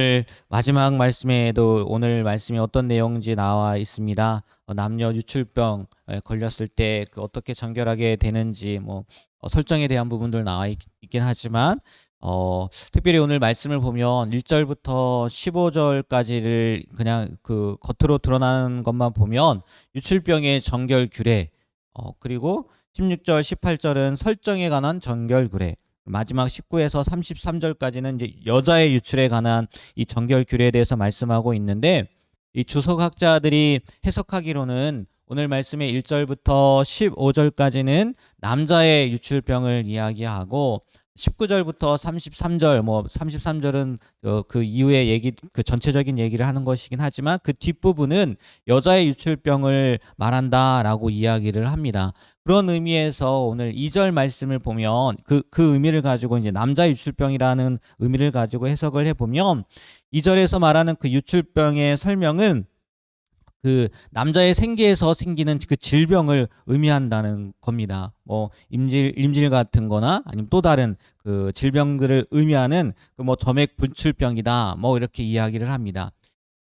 오늘 마지막 말씀에도 오늘 말씀이 어떤 내용인지 나와 있습니다. 어, 남녀 유출병 에 걸렸을 때 그 어떻게 정결하게 되는지 뭐 어, 설정에 대한 부분들 나와 있, 긴 하지만 어, 특별히 오늘 말씀을 보면 1절부터 15절까지를 그냥 그 겉으로 드러나는 것만 보면 유출병의 정결 규례 어, 그리고 16절, 18절은 설정에 관한 정결 규례 마지막 19에서 33절까지는 이제 여자의 유출에 관한 이 정결 규례에 대해서 말씀하고 있는데 이 주석학자들이 해석하기로는 오늘 말씀의 1절부터 15절까지는 남자의 유출병을 이야기하고 19절부터 33절 뭐 33절은 어, 그 이후의 얘기 그 전체적인 얘기를 하는 것이긴 하지만 그 뒷부분은 여자의 유출병을 말한다라고 이야기를 합니다. 그런 의미에서 오늘 2절 말씀을 보면 그, 그 의미를 가지고 이제 남자 유출병이라는 의미를 가지고 해석을 해보면 2절에서 말하는 그 유출병의 설명은 그 남자의 생기에서 생기는 그 질병을 의미한다는 겁니다. 뭐 임질 임질 같은 거나 아니면 또 다른 그 질병들을 의미하는 그 뭐 점액 분출병이다. 뭐 이렇게 이야기를 합니다.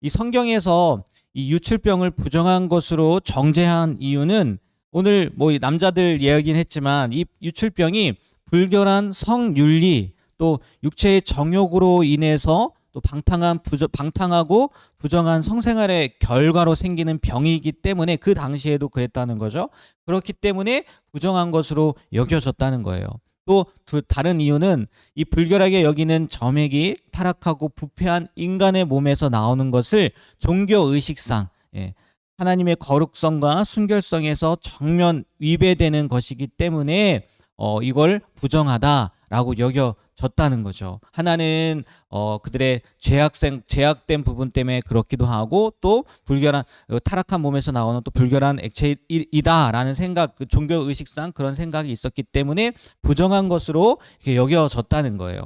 이 성경에서 이 유출병을 부정한 것으로 정죄한 이유는 오늘 뭐이 남자들 이야기는 했지만 이 유출병이 불결한 성윤리 또 육체의 정욕으로 인해서 또 방탕한 부정, 방탕하고 부정한 성생활의 결과로 생기는 병이기 때문에 그 당시에도 그랬다는 거죠. 그렇기 때문에 부정한 것으로 여겨졌다는 거예요. 또 두, 다른 이유는 이 불결하게 여기는 점액이 타락하고 부패한 인간의 몸에서 나오는 것을 종교 의식상 예, 하나님의 거룩성과 순결성에서 정면 위배되는 것이기 때문에 어, 이걸 부정하다라고 여겨졌다는 거죠. 하나는 어, 그들의 죄악생 죄악된 부분 때문에 그렇기도 하고 또 불결한 어, 타락한 몸에서 나오는 또 불결한 액체이다라는 생각, 그 종교 의식상 그런 생각이 있었기 때문에 부정한 것으로 여겨졌다는 거예요.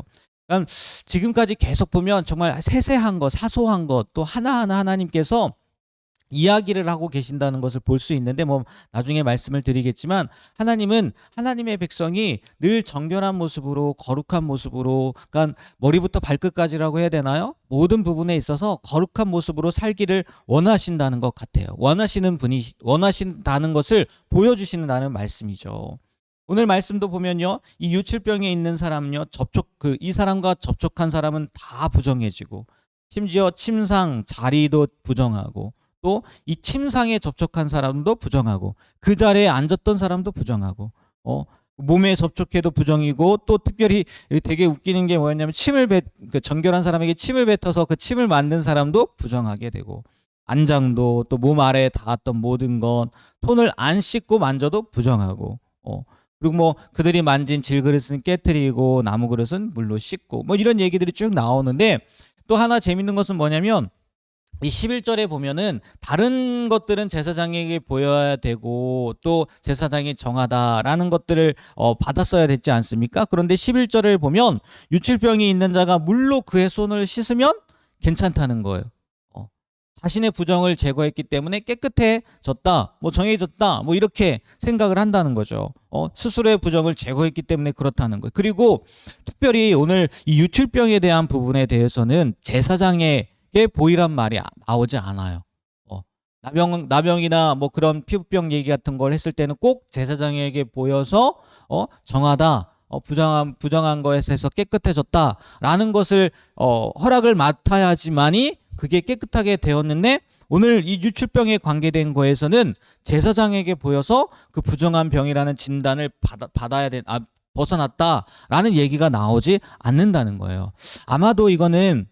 그러니까 지금까지 계속 보면 정말 세세한 것, 사소한 것, 또 하나하나 하나님께서 이야기를 하고 계신다는 것을 볼 수 있는데 뭐 나중에 말씀을 드리겠지만 하나님은 하나님의 백성이 늘 정결한 모습으로 거룩한 모습으로 그러니까 머리부터 발끝까지라고 해야 되나요? 모든 부분에 있어서 거룩한 모습으로 살기를 원하신다는 것 같아요. 원하시는 분이 원하신다는 것을 보여주시는다는 말씀이죠. 오늘 말씀도 보면요. 이 유출병에 있는 사람요. 접촉 그 이 사람과 접촉한 사람은 다 부정해지고 심지어 침상 자리도 부정하고 또 이 침상에 접촉한 사람도 부정하고 그 자리에 앉았던 사람도 부정하고 어 몸에 접촉해도 부정이고 또 특별히 되게 웃기는 게 뭐였냐면 침을 뱉, 그 정결한 사람에게 침을 뱉어서 그 침을 만든 사람도 부정하게 되고 안장도 또 몸 아래에 닿았던 모든 것 손을 안 씻고 만져도 부정하고 어 그리고 뭐 그들이 만진 질그릇은 깨뜨리고 나무 그릇은 물로 씻고 뭐 이런 얘기들이 쭉 나오는데 또 하나 재밌는 것은 뭐냐면 이 11절에 보면은 다른 것들은 제사장에게 보여야 되고 또 제사장이 정하다라는 것들을 어, 받았어야 됐지 않습니까? 그런데 11절을 보면 유출병이 있는 자가 물로 그의 손을 씻으면 괜찮다는 거예요. 어, 자신의 부정을 제거했기 때문에 깨끗해졌다, 뭐 정해졌다, 뭐 이렇게 생각을 한다는 거죠. 어, 스스로의 부정을 제거했기 때문에 그렇다는 거예요. 그리고 특별히 오늘 이 유출병에 대한 부분에 대해서는 제사장의 게 보이란 말이 아- 나오지 않아요. 어, 나병 나병이나 뭐 그런 피부병 얘기 같은 걸 했을 때는 꼭 제사장에게 보여서 어, 정하다. 어, 부정한 부정한 것에서 깨끗해졌다 라는 것을 어, 허락을 맡아야지만이 그게 깨끗하게 되었는데 오늘 이 유출병에 관계된 거에서는 제사장에게 보여서 그 부정한 병이라는 진단을 받아, 받아야 된 아, 벗어났다라는 얘기가 나오지 않는다는 거예요. 아마도 이거는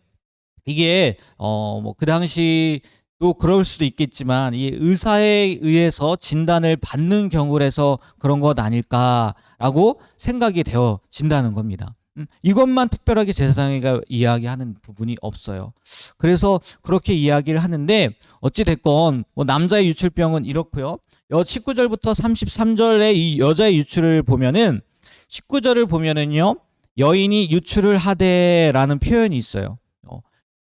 이게 어 뭐 그 당시 또 그럴 수도 있겠지만 이 의사에 의해서 진단을 받는 경우라서 그런 것 아닐까라고 생각이 되어진다는 겁니다. 음, 이것만 특별하게 제사장이가 이야기하는 부분이 없어요. 그래서 그렇게 이야기를 하는데 어찌 됐건 뭐 남자의 유출병은 이렇고요. 여 19절부터 33절의 이 여자의 유출을 보면은 19절을 보면은요. 여인이 유출을 하되라는 표현이 있어요.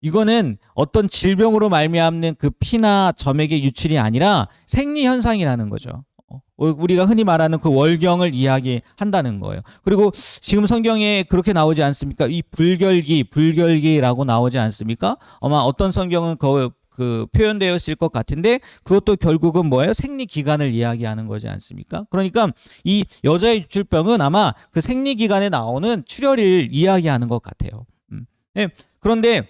어, 이거는 어떤 질병으로 말미암는 그 피나 점액의 유출이 아니라 생리 현상이라는 거죠. 어, 우리가 흔히 말하는 그 월경을 이야기한다는 거예요. 그리고 지금 성경에 그렇게 나오지 않습니까? 이 불결기, 불결기라고 나오지 않습니까? 아마 어떤 성경은 그, 그 표현되어 있을 것 같은데 그것도 결국은 뭐예요? 생리 기간을 이야기하는 거지 않습니까? 그러니까 이 여자의 유출병은 아마 그 생리 기간에 나오는 출혈을 이야기하는 것 같아요. 음. 네, 그런데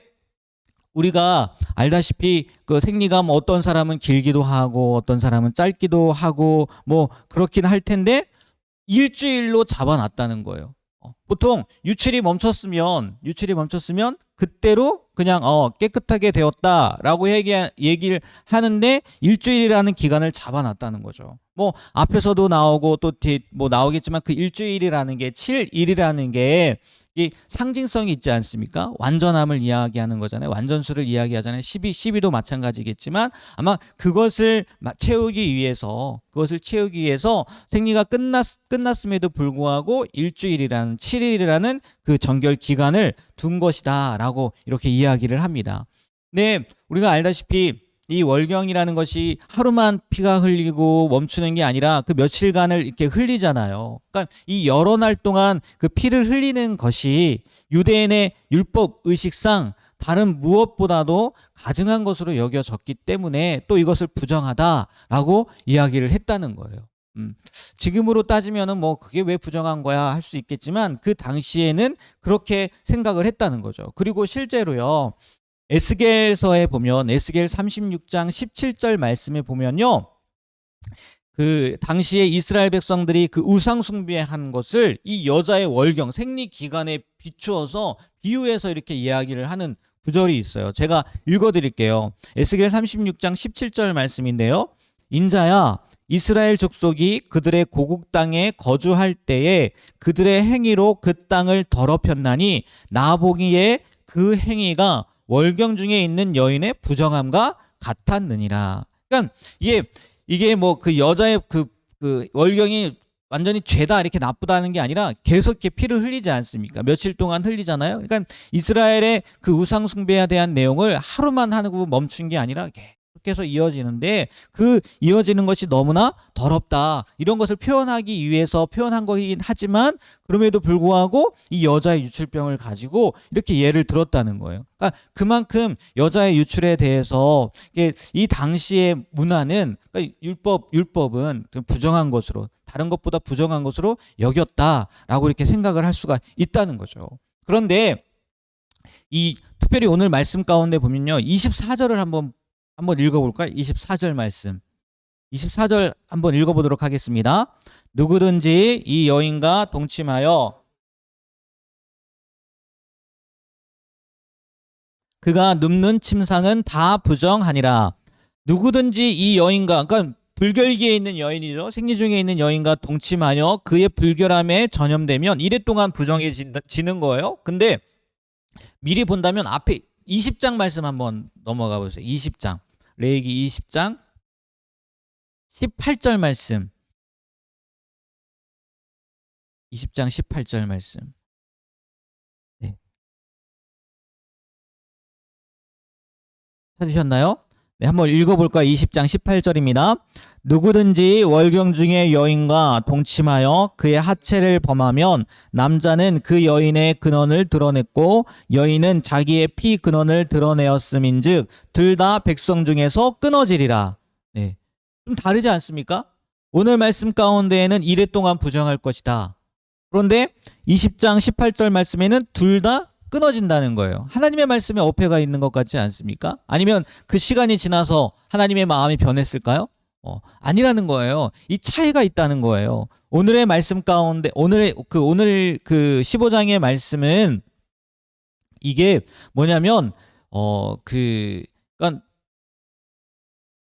우리가 알다시피 그 생리가 뭐 어떤 사람은 길기도 하고 어떤 사람은 짧기도 하고 뭐 그렇긴 할 텐데 일주일로 잡아놨다는 거예요. 어, 보통 유출이 멈췄으면 유출이 멈췄으면 그때로 그냥 어 깨끗하게 되었다라고 얘기 얘기를 하는데 일주일이라는 기간을 잡아놨다는 거죠. 뭐 앞에서도 나오고 또 뭐 나오겠지만 그 일주일이라는 게 7일이라는 게 이 상징성이 있지 않습니까? 완전함을 이야기하는 거잖아요. 완전수를 이야기하잖아요. 12, 12도 마찬가지겠지만 아마 그것을 마- 채우기 위해서 그것을 채우기 위해서 생리가 끝났 끝났음에도 불구하고 일주일이라는 7일이라는 그 정결 기간을 둔 것이다라고 이렇게 이야기를 합니다. 네, 우리가 알다시피 이 월경이라는 것이 하루만 피가 흘리고 멈추는 게 아니라 그 며칠간을 이렇게 흘리잖아요. 그러니까 이 여러 날 동안 그 피를 흘리는 것이 유대인의 율법 의식상 다른 무엇보다도 가증한 것으로 여겨졌기 때문에 또 이것을 부정하다라고 이야기를 했다는 거예요. 음, 지금으로 따지면은 뭐 그게 왜 부정한 거야 할 수 있겠지만 그 당시에는 그렇게 생각을 했다는 거죠. 그리고 실제로요. 에스겔서에 보면 에스겔 36장 17절 말씀에 보면요. 그 당시에 이스라엘 백성들이 그 우상 숭배한 것을 이 여자의 월경 생리 기간에 비추어서 비유해서 이렇게 이야기를 하는 구절이 있어요. 제가 읽어 드릴게요. 에스겔 36장 17절 말씀인데요. 인자야 이스라엘 족속이 그들의 고국 땅에 거주할 때에 그들의 행위로 그 땅을 더럽혔나니 나 보기에 그 행위가 월경 중에 있는 여인의 부정함과 같았느니라. 그러니까 이게 이게 뭐 그 여자의 그, 그 월경이 완전히 죄다 이렇게 나쁘다는 게 아니라 계속 이렇게 피를 흘리지 않습니까? 며칠 동안 흘리잖아요. 그러니까 이스라엘의 그 우상 숭배에 대한 내용을 하루만 하고 멈춘 게 아니라 계속해서 이어지는데 그 이어지는 것이 너무나 더럽다. 이런 것을 표현하기 위해서 표현한 거긴 하지만 그럼에도 불구하고 이 여자의 유출병을 가지고 이렇게 예를 들었다는 거예요. 그러니까 그만큼 여자의 유출에 대해서 이 당시의 문화는 그러니까 율법 율법은 좀 부정한 것으로 다른 것보다 부정한 것으로 여겼다라고 이렇게 생각을 할 수가 있다는 거죠. 그런데 이 특별히 오늘 말씀 가운데 보면요. 24절을 한번 한번 읽어 볼까요? 24절 말씀. 24절 한번 읽어 보도록 하겠습니다. 누구든지 이 여인과 동침하여 그가 눕는 침상은 다 부정하니라. 누구든지 이 여인과 그러니까 불결기에 있는 여인이죠. 생리 중에 있는 여인과 동침하여 그의 불결함에 전염되면 이래 동안 부정해지는 거예요. 근데 미리 본다면 앞에 20장 말씀 한번 넘어가 보세요. 20장. 레이기 20장 18절 말씀. 20장 18절 말씀. 네. 찾으셨나요? 네, 한번 읽어볼까요? 20장 18절입니다. 누구든지 월경 중에 여인과 동침하여 그의 하체를 범하면 남자는 그 여인의 근원을 드러냈고 여인은 자기의 피 근원을 드러내었음인즉 둘 다 백성 중에서 끊어지리라. 네. 좀 다르지 않습니까? 오늘 말씀 가운데에는 이래 동안 부정할 것이다. 그런데 20장 18절 말씀에는 둘 다 끊어진다는 거예요. 하나님의 말씀에 어폐가 있는 것 같지 않습니까? 아니면 그 시간이 지나서 하나님의 마음이 변했을까요? 어, 아니라는 거예요. 이 차이가 있다는 거예요. 오늘의 말씀 가운데 오늘의 그 오늘 그 15장의 말씀은 이게 뭐냐면 어그 그러니까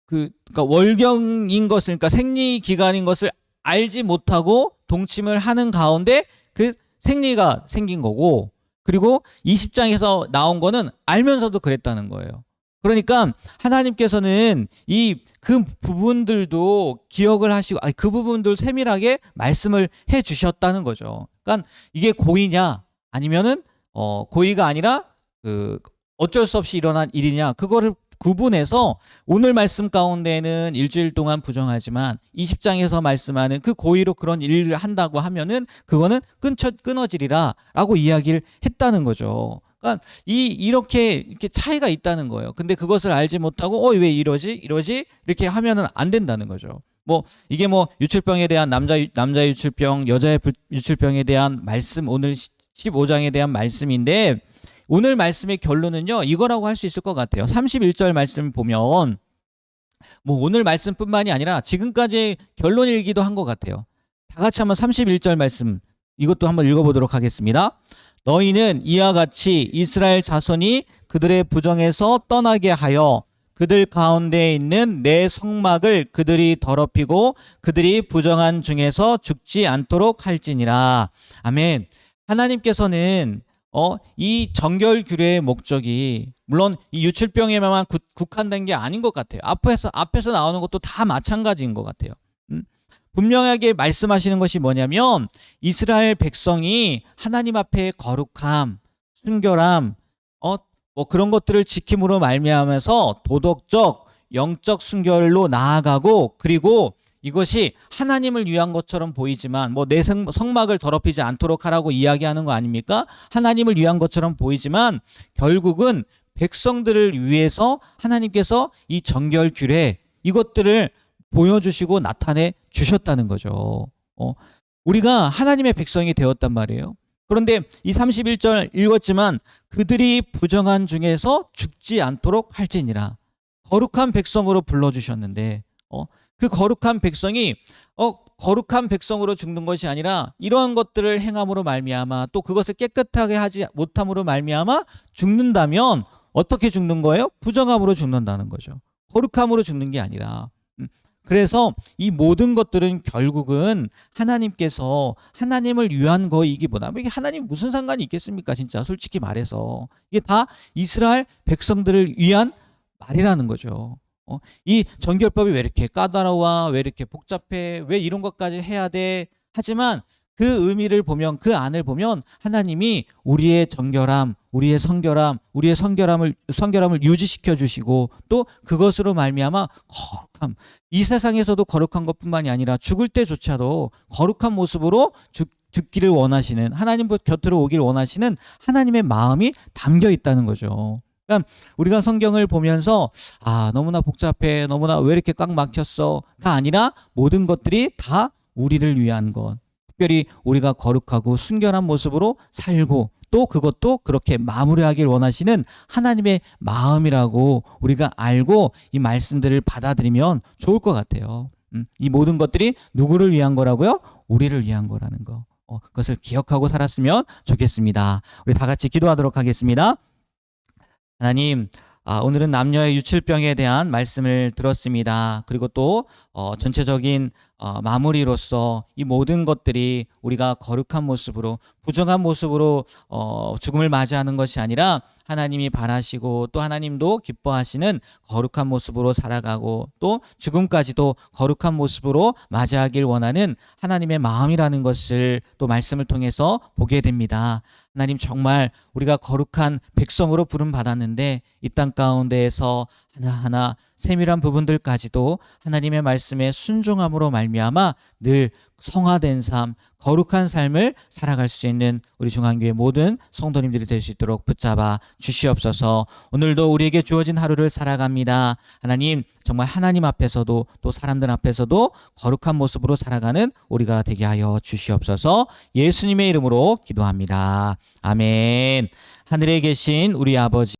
그 그러니까 월경인 것을 그러니까 생리 기간인 것을 알지 못하고 동침을 하는 가운데 그 생리가 생긴 거고 그리고 20장에서 나온 거는 알면서도 그랬다는 거예요. 그러니까 하나님께서는 이 그 부분들도 기억을 하시고 아니 그 부분들 세밀하게 말씀을 해 주셨다는 거죠. 그러니까 이게 고의냐 아니면은 어 고의가 아니라 그 어쩔 수 없이 일어난 일이냐 그거를 구분해서 오늘 말씀 가운데는 일주일 동안 부정하지만 20장에서 말씀하는 그 고의로 그런 일을 한다고 하면은 그거는 끊쳐 끊어지리라 라고 이야기를 했다는 거죠. 그러니까 이 이렇게 이렇게 차이가 있다는 거예요. 근데 그것을 알지 못하고 어 왜 이러지 이러지 이렇게 하면은 안 된다는 거죠. 뭐 이게 뭐 유출병에 대한 남자 유- 남자 유출병 여자의 불- 유출병에 대한 말씀 오늘 15장에 대한 말씀인데 오늘 말씀의 결론은요 이거라고 할 수 있을 것 같아요. 31절 말씀 보면 뭐 오늘 말씀뿐만이 아니라 지금까지 결론 일기도 한 것 같아요. 다 같이 한번 31절 말씀 이것도 한번 읽어보도록 하겠습니다. 너희는 이와 같이 이스라엘 자손이 그들의 부정에서 떠나게 하여 그들 가운데 있는 내 성막을 그들이 더럽히고 그들이 부정한 중에서 죽지 않도록 할지니라. 아멘. 하나님께서는 어, 이 정결 규례의 목적이 물론 이 유출병에만 국- 국한된 게 아닌 것 같아요. 앞에서 앞에서 나오는 것도 다 마찬가지인 것 같아요. 음? 분명하게 말씀하시는 것이 뭐냐면 이스라엘 백성이 하나님 앞에 거룩함, 순결함, 어, 뭐 그런 것들을 지킴으로 말미암아서 도덕적, 영적 순결로 나아가고 그리고 이것이 하나님을 위한 것처럼 보이지만 뭐 내 성막을 더럽히지 않도록 하라고 이야기하는 거 아닙니까? 하나님을 위한 것처럼 보이지만 결국은 백성들을 위해서 하나님께서 이 정결 규례 이것들을 보여주시고 나타내 주셨다는 거죠. 어, 우리가 하나님의 백성이 되었단 말이에요. 그런데 이 31절 읽었지만 그들이 부정한 중에서 죽지 않도록 할지니라. 거룩한 백성으로 불러주셨는데, 어, 그 거룩한 백성이 어 거룩한 백성으로 죽는 것이 아니라 이러한 것들을 행함으로 말미암아 또 그것을 깨끗하게 하지 못함으로 말미암아 죽는다면 어떻게 죽는 거예요? 부정함으로 죽는다는 거죠. 거룩함으로 죽는 게 아니라. 음, 그래서 이 모든 것들은 결국은 하나님께서 하나님을 위한 거이기보다 뭐 이게 하나님 무슨 상관이 있겠습니까? 진짜 솔직히 말해서 이게 다 이스라엘 백성들을 위한 말이라는 거죠. 어, 이 정결법이 왜 이렇게 까다로워? 왜 이렇게 복잡해? 왜 이런 것까지 해야 돼? 하지만 그 의미를 보면 그 안을 보면 하나님이 우리의 정결함, 우리의 성결함, 우리의 성결함을 성결함을 유지시켜 주시고 또 그것으로 말미암아 거룩함. 이 세상에서도 거룩한 것뿐만이 아니라 죽을 때조차도 거룩한 모습으로 죽, 죽기를 원하시는 하나님 곁으로 오길 원하시는 하나님의 마음이 담겨 있다는 거죠. 그러니까 우리가 성경을 보면서 아 너무나 복잡해 너무나 왜 이렇게 꽉 막혔어가 아니라 모든 것들이 다 우리를 위한 것 특별히 우리가 거룩하고 순결한 모습으로 살고 또 그것도 그렇게 마무리하길 원하시는 하나님의 마음이라고 우리가 알고 이 말씀들을 받아들이면 좋을 것 같아요. 음, 이 모든 것들이 누구를 위한 거라고요? 우리를 위한 거라는 거. 어, 그것을 기억하고 살았으면 좋겠습니다. 우리 다 같이 기도하도록 하겠습니다. 하나님, 아, 오늘은 남녀의 유출병에 대한 말씀을 들었습니다. 그리고 또 어, 전체적인 어, 마무리로서 이 모든 것들이 우리가 거룩한 모습으로 부정한 모습으로 어, 죽음을 맞이하는 것이 아니라 하나님이 바라시고 또 하나님도 기뻐하시는 거룩한 모습으로 살아가고 또 죽음까지도 거룩한 모습으로 맞이하길 원하는 하나님의 마음이라는 것을 또 말씀을 통해서 보게 됩니다. 하나님 정말 우리가 거룩한 백성으로 부름 받았는데 이 땅 가운데에서 하나하나 세밀한 부분들까지도 하나님의 말씀에 순종함으로 말미암아 늘 성화된 삶, 거룩한 삶을 살아갈 수 있는 우리 중앙교회 모든 성도님들이 될 수 있도록 붙잡아 주시옵소서. 오늘도 우리에게 주어진 하루를 살아갑니다. 하나님 정말 하나님 앞에서도 또 사람들 앞에서도 거룩한 모습으로 살아가는 우리가 되게 하여 주시옵소서. 예수님의 이름으로 기도합니다. 아멘. 하늘에 계신 우리 아버지